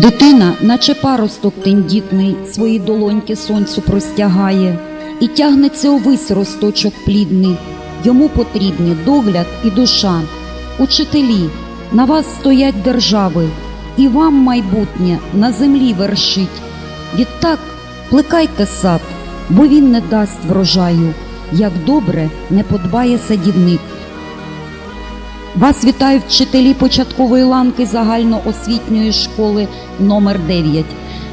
Дитина, наче паросток тендітний, свої долоньки сонцю простягає, і тягнеться увесь росточок плідний. Йому потрібні догляд і душа. Учителі, на вас стоять держави, і вам майбутнє на землі вершить. Відтак плекайте сад, бо він не дасть врожаю, як добре не подбає садівник. Вас вітають вчителі початкової ланки загальноосвітньої школи номер 9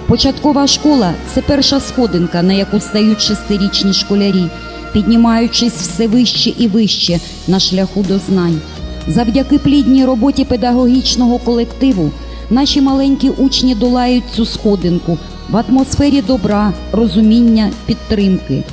Початкова школа це перша сходинка, на яку стають шестирічні школярі, піднімаючись все вище і вище на шляху до знань. Завдяки плідній роботі педагогічного колективу наші маленькі учні долають цю сходинку в атмосфері добра, розуміння, підтримки.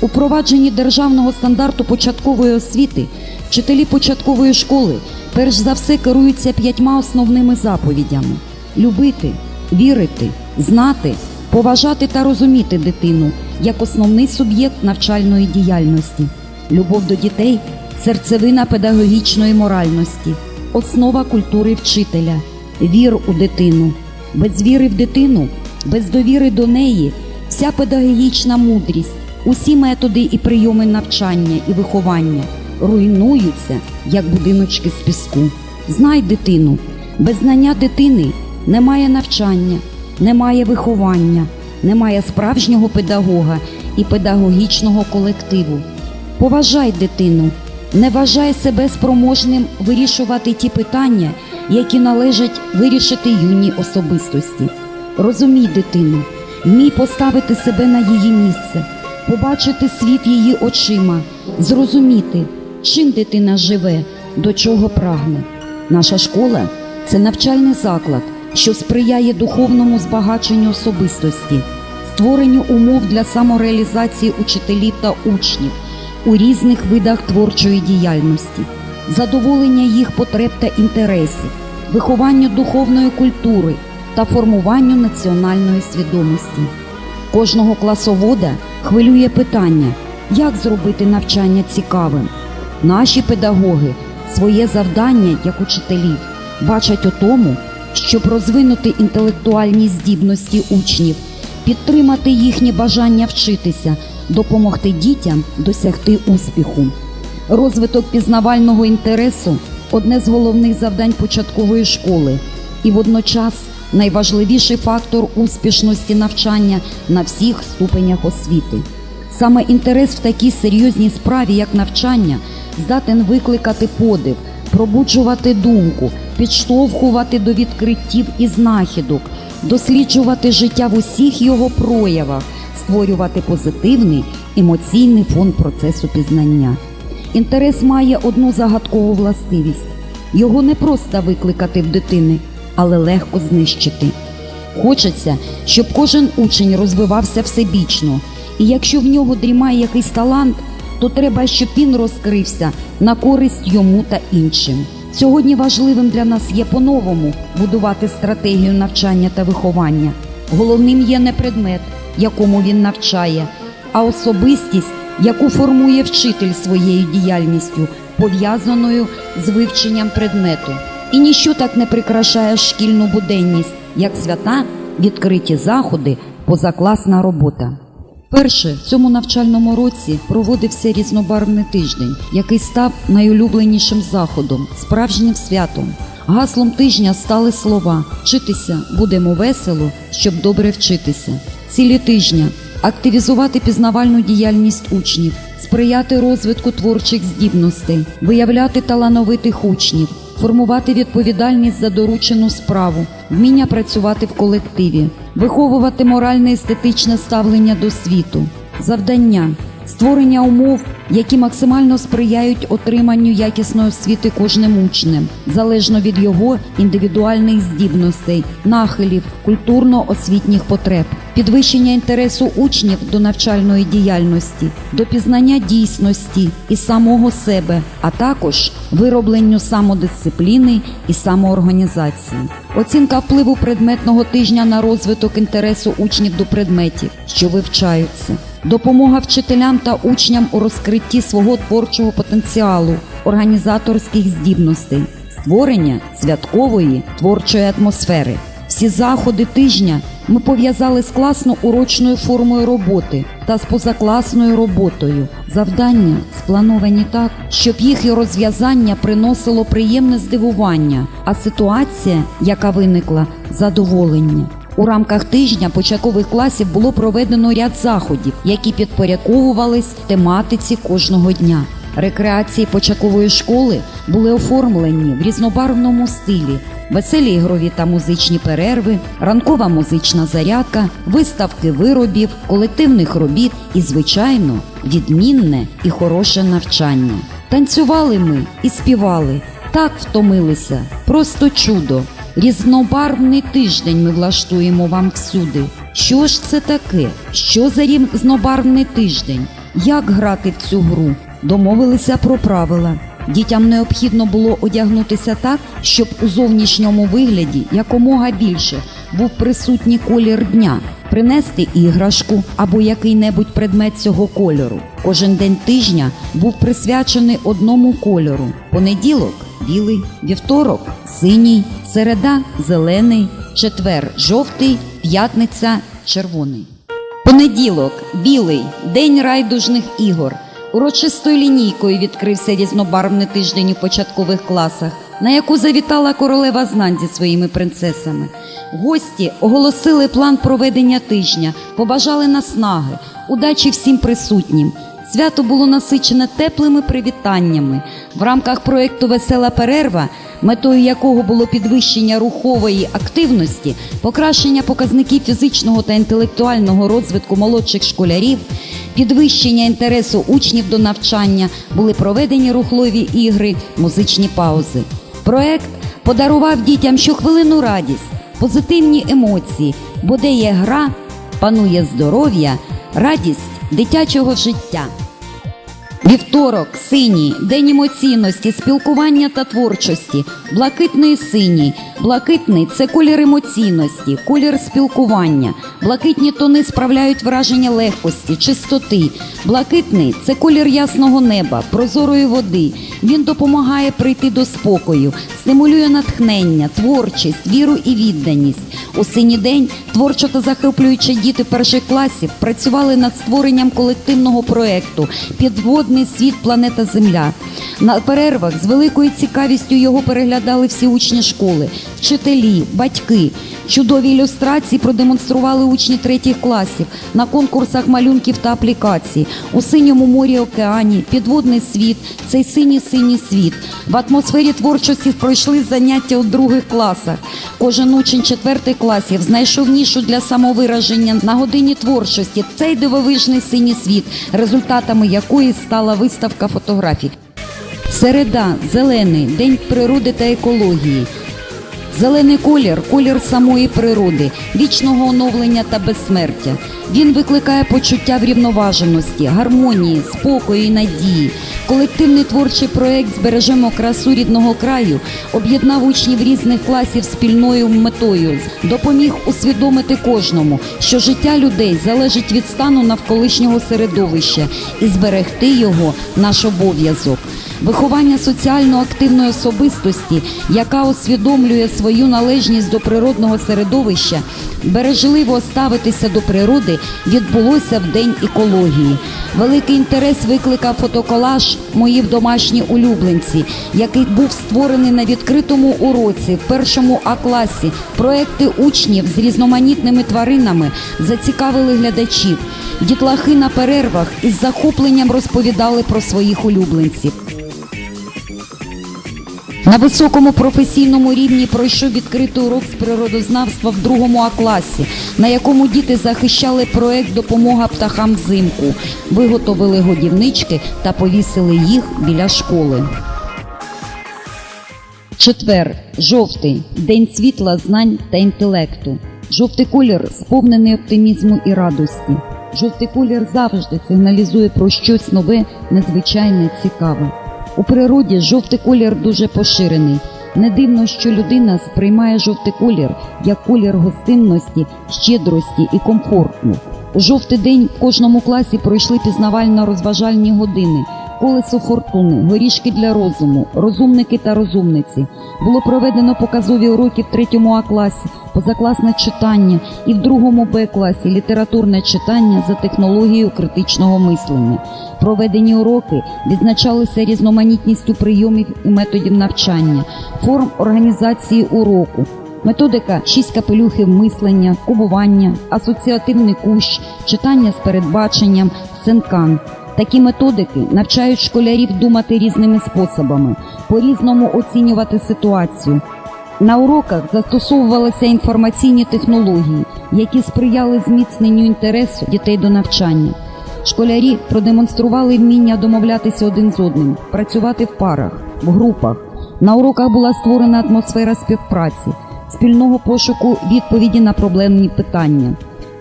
У провадженні державного стандарту початкової освіти вчителі початкової школи перш за все керуються п'ятьма основними заповідями: любити, вірити, знати, поважати та розуміти дитину як основний суб'єкт навчальної діяльності. Любов до дітей серцевина педагогічної моральності, основа культури вчителя, вір у дитину. Без віри в дитину, без довіри до неї, вся педагогічна мудрість, усі методи і прийоми навчання і виховання руйнуються, як будиночки з піску. Знай дитину, без знання дитини немає навчання, немає виховання, немає справжнього педагога і педагогічного колективу. Поважай дитину, не вважай себе спроможним вирішувати ті питання, які належать вирішити юній особистості. Розумій дитину, вмій поставити себе на її місце, побачити світ її очима, зрозуміти, чим дитина живе, до чого прагне. Наша школа це навчальний заклад, що сприяє духовному збагаченню особистості, створенню умов для самореалізації учителів та учнів у різних видах творчої діяльності, задоволення їх потреб та інтересів, вихованню духовної культури та формуванню національної свідомості. Кожного класовода хвилює питання, як зробити навчання цікавим. Наші педагоги своє завдання як учителів бачать у тому, щоб розвинути інтелектуальні здібності учнів, підтримати їхнє бажання вчитися, допомогти дітям досягти успіху. Розвиток пізнавального інтересу одне з головних завдань початкової школи і водночас найважливіший фактор успішності навчання на всіх ступенях освіти. Саме інтерес в такій серйозній справі, як навчання, здатен викликати подив, пробуджувати думку, підштовхувати до відкриттів і знахідок, досліджувати життя в усіх його проявах, створювати позитивний емоційний фон процесу пізнання. Інтерес має одну загадкову властивість: його не просто викликати в дитини, але легко знищити. Хочеться, щоб кожен учень розвивався всебічно, і якщо в нього дрімає якийсь талант, то треба, щоб він розкрився на користь йому та іншим. Сьогодні важливим для нас є по-новому будувати стратегію навчання та виховання. Головним є не предмет, якому він навчає, а особистість, яку формує вчитель своєю діяльністю, пов'язаною з вивченням предмету. І ніщо так не прикрашає шкільну буденність, як свята, відкриті заходи, позакласна робота. Перше в цьому навчальному році проводився різнобарвний тиждень, який став найулюбленішим заходом, справжнім святом. Гаслом тижня стали слова Вчитися будемо весело, щоб добре вчитися. Цілі тижня активізувати пізнавальну діяльність учнів, сприяти розвитку творчих здібностей, виявляти талановитих учнів, формувати відповідальність за доручену справу, вміння працювати в колективі, виховувати моральне естетичне ставлення до світу, завдання. Створення умов, які максимально сприяють отриманню якісної освіти кожним учнем, залежно від його індивідуальних здібностей, нахилів, культурно-освітніх потреб, підвищення інтересу учнів до навчальної діяльності, до пізнання дійсності і самого себе, а також виробленню самодисципліни і самоорганізації. Оцінка впливу предметного тижня на розвиток інтересу учнів до предметів, що вивчаються. Допомога вчителям та учням у розкритті свого творчого потенціалу, організаторських здібностей, створення святкової творчої атмосфери. Всі заходи тижня ми пов'язали з класно-урочною формою роботи та з позакласною роботою. Завдання сплановані так, щоб їх і розв'язання приносило приємне здивування, а ситуація, яка виникла, задоволення. У рамках тижня початкових класів було проведено ряд заходів, які підпорядковувались тематиці кожного дня. Рекреації початкової школи були оформлені в різнобарвному стилі. Веселі ігрові та музичні перерви, ранкова музична зарядка, виставки виробів, колективних робіт і, звичайно, відмінне і хороше навчання. Танцювали ми і співали, так втомилися, просто чудо. Різнобарвний тиждень ми влаштуємо вам всюди. Що ж це таке? Що за різнобарвний тиждень? Як грати в цю гру? Домовилися про правила. Дітям необхідно було одягнутися так, щоб у зовнішньому вигляді якомога більше був присутній колір дня, принести іграшку або який-небудь предмет цього кольору. Кожен день тижня був присвячений одному кольору: понеділок білий, вівторок синій, середа зелений, четвер жовтий, п'ятниця червоний. Понеділок білий день райдужних ігор. Урочистою лінійкою відкрився різнобарвний тиждень у початкових класах, на яку завітала королева знань зі своїми принцесами. Гості оголосили план проведення тижня, побажали наснаги, удачі всім присутнім. Свято було насичене теплими привітаннями. В рамках проєкту Весела перерва, метою якого було підвищення рухової активності, покращення показників фізичного та інтелектуального розвитку молодших школярів, підвищення інтересу учнів до навчання, були проведені рухливі ігри, музичні паузи. Проект подарував дітям щохвилину радість, позитивні емоції, бо де є гра, панує здоров'я, радість дитячого життя. Вівторок, синій, день емоційності, спілкування та творчості, блакитний синій. Блакитний це колір емоційності, колір спілкування. Блакитні тони справляють враження легкості, чистоти. Блакитний це колір ясного неба, прозорої води. Він допомагає прийти до спокою, стимулює натхнення, творчість, віру і відданість. У синій день творчо та захоплюючи діти перших класів працювали над створенням колективного проекту Підводний світ планета Земля. На перервах з великою цікавістю його переглядали всі учні школи, вчителі, батьки. Чудові ілюстрації продемонстрували учні третіх класів на конкурсах малюнків та аплікацій. У синьому морі океані, підводний світ, цей синій синій світ. В атмосфері творчості пройшли заняття у других класах. Кожен учень четвертих класів знайшов нішу для самовираження на годині творчості. Цей дивовижний синій світ, результатами якої стала виставка фотографій. Середа, зелений, день природи та екології. Зелений колір колір самої природи, вічного оновлення та безсмертя. Він викликає почуття врівноваженості, гармонії, спокою і надії. Колективний творчий проект Збережемо красу рідного краю об'єднав учнів різних класів спільною метою, допоміг усвідомити кожному, що життя людей залежить від стану навколишнього середовища і зберегти його наш обов'язок. Виховання соціально активної особистості, яка усвідомлює свою належність до природного середовища, бережливо ставитися до природи, відбулося в день екології. Великий інтерес викликав фотоколаж Мої домашні улюбленці, який був створений на відкритому уроці в першому А класі. Проекти учнів з різноманітними тваринами зацікавили глядачів. Дітлахи на перервах із захопленням розповідали про своїх улюбленців. На високому професійному рівні пройшов відкритий урок з природознавства в другому А класі, на якому діти захищали проект Допомога птахам взимку, виготовили годівнички та повісили їх біля школи. Четвер, жовтий, день світла, знань та інтелекту. Жовтий колір сповнений оптимізму і радості. Жовтий колір завжди сигналізує про щось нове, незвичайне, цікаве. У природі жовтий колір дуже поширений. Не дивно, що людина сприймає жовтий колір як колір гостинності, щедрості і комфорту. У жовтий день в кожному класі пройшли пізнавально-розважальні години. Колесо фортуни, горішки для розуму, розумники та розумниці. Було проведено показові уроки в третьому А класі, позакласне читання і в другому Б класі літературне читання за технологією критичного мислення. Проведені уроки відзначалися різноманітністю прийомів і методів навчання, форм організації уроку. Методика шість капелюхів мислення, кубування, асоціативний кущ, читання з передбаченням, сенкан. Такі методики навчають школярів думати різними способами, по-різному оцінювати ситуацію. На уроках застосовувалися інформаційні технології, які сприяли зміцненню інтересу дітей до навчання. Школярі продемонстрували вміння домовлятися один з одним, працювати в парах, в групах. На уроках була створена атмосфера співпраці, спільного пошуку відповіді на проблемні питання.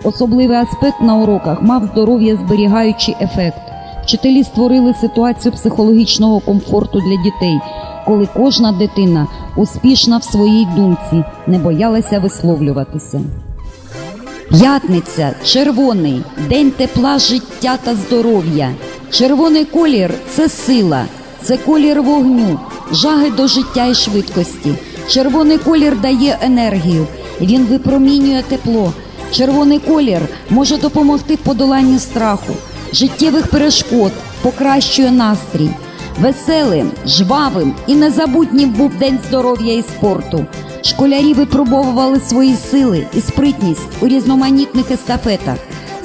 Особливий аспект на уроках мав здоров'я зберігаючий ефект. Вчителі створили ситуацію психологічного комфорту для дітей, коли кожна дитина успішна в своїй думці, не боялася висловлюватися. П'ятниця, червоний, день тепла, життя та здоров'я. Червоний колір це сила, це колір вогню, жаги до життя і швидкості. Червоний колір дає енергію, він випромінює тепло. Червоний колір може допомогти в подоланні страху, життєвих перешкод, покращує настрій. Веселим, жвавим і незабутнім був день здоров'я і спорту. Школярі випробовували свої сили і спритність у різноманітних естафетах.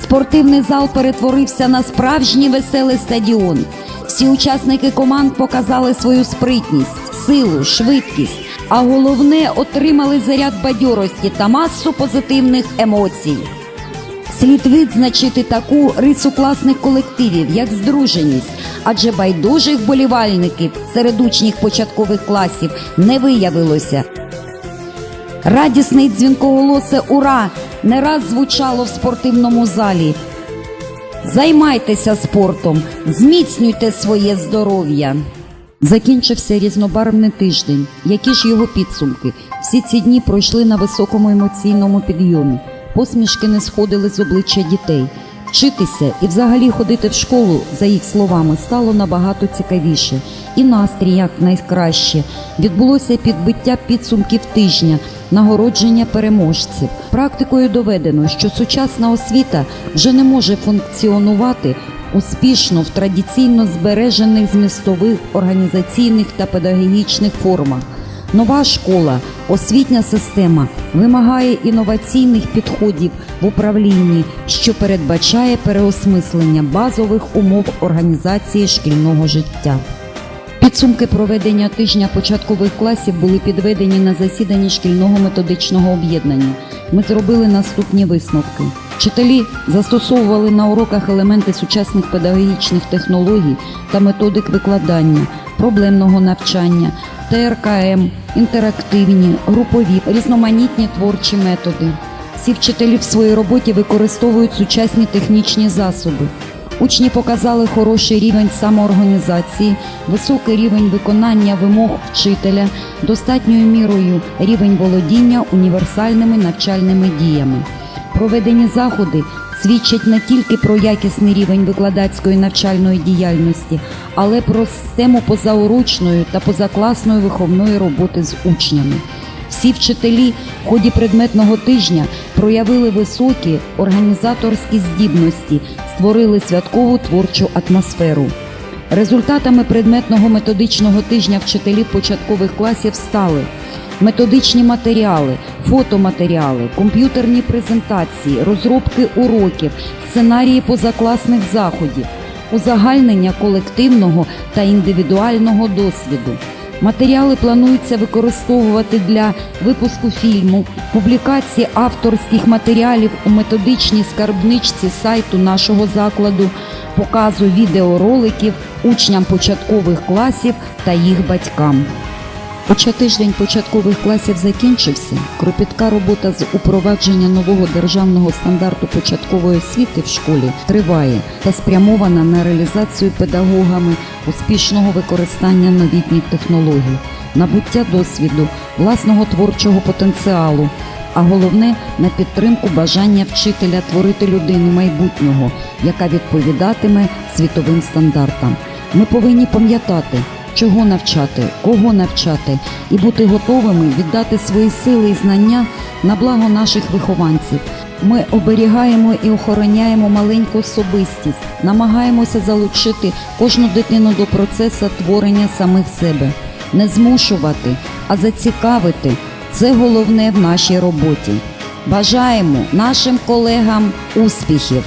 Спортивний зал перетворився на справжній веселий стадіон. Всі учасники команд показали свою спритність, силу, швидкість, а головне отримали заряд бадьорості та масу позитивних емоцій. Слід відзначити таку рису класних колективів, як здруженість, адже байдужих болівальників серед учнів початкових класів не виявилося. Радісне й дзвінкоголосе ура не раз звучало в спортивному залі. Займайтеся спортом, зміцнюйте своє здоров'я. Закінчився різнобарвний тиждень. Які ж його підсумки? Всі ці дні пройшли на високому емоційному підйомі. Посмішки не сходили з обличчя дітей. Вчитися і взагалі ходити в школу, за їх словами, стало набагато цікавіше. І настрій як найкраще. Відбулося підбиття підсумків тижня, нагородження переможців. Практикою доведено, що сучасна освіта вже не може функціонувати успішно в традиційно збережених змістових, організаційних та педагогічних формах. Нова школа, освітня система вимагає інноваційних підходів в управлінні, що передбачає переосмислення базових умов організації шкільного життя. Підсумки проведення тижня початкових класів були підведені на засіданні шкільного методичного об'єднання. Ми зробили наступні висновки. Вчителі застосовували на уроках елементи сучасних педагогічних технологій та методик викладання, проблемного навчання, ТРКМ, інтерактивні, групові, різноманітні творчі методи. Всі вчителі в своїй роботі використовують сучасні технічні засоби. Учні показали хороший рівень самоорганізації, високий рівень виконання вимог вчителя, достатньою мірою рівень володіння універсальними навчальними діями. Проведені заходи свідчать не тільки про якісний рівень викладацької навчальної діяльності, але про систему позаурочної та позакласної виховної роботи з учнями. Всі вчителі в ході предметного тижня проявили високі організаторські здібності, створили святкову творчу атмосферу. Результатами предметного методичного тижня вчителів початкових класів стали методичні матеріали, фотоматеріали, комп'ютерні презентації, розробки уроків, сценарії позакласних заходів, узагальнення колективного та індивідуального досвіду. Матеріали планується використовувати для випуску фільму, публікації авторських матеріалів у методичній скарбничці сайту нашого закладу, показу відеороликів учням початкових класів та їх батькам. Хоча тиждень початкових класів закінчився, кропітка робота з упровадження нового державного стандарту початкової освіти в школі триває та спрямована на реалізацію педагогами успішного використання новітніх технологій, набуття досвіду, власного творчого потенціалу, а головне на підтримку бажання вчителя творити людину майбутнього, яка відповідатиме світовим стандартам. Ми повинні пам'ятати, чого навчати, кого навчати, і бути готовими віддати свої сили і знання на благо наших вихованців. Ми оберігаємо і охороняємо маленьку особистість, намагаємося залучити кожну дитину до процесу творення самих себе, не змушувати, а зацікавити це головне в нашій роботі. Бажаємо нашим колегам успіхів!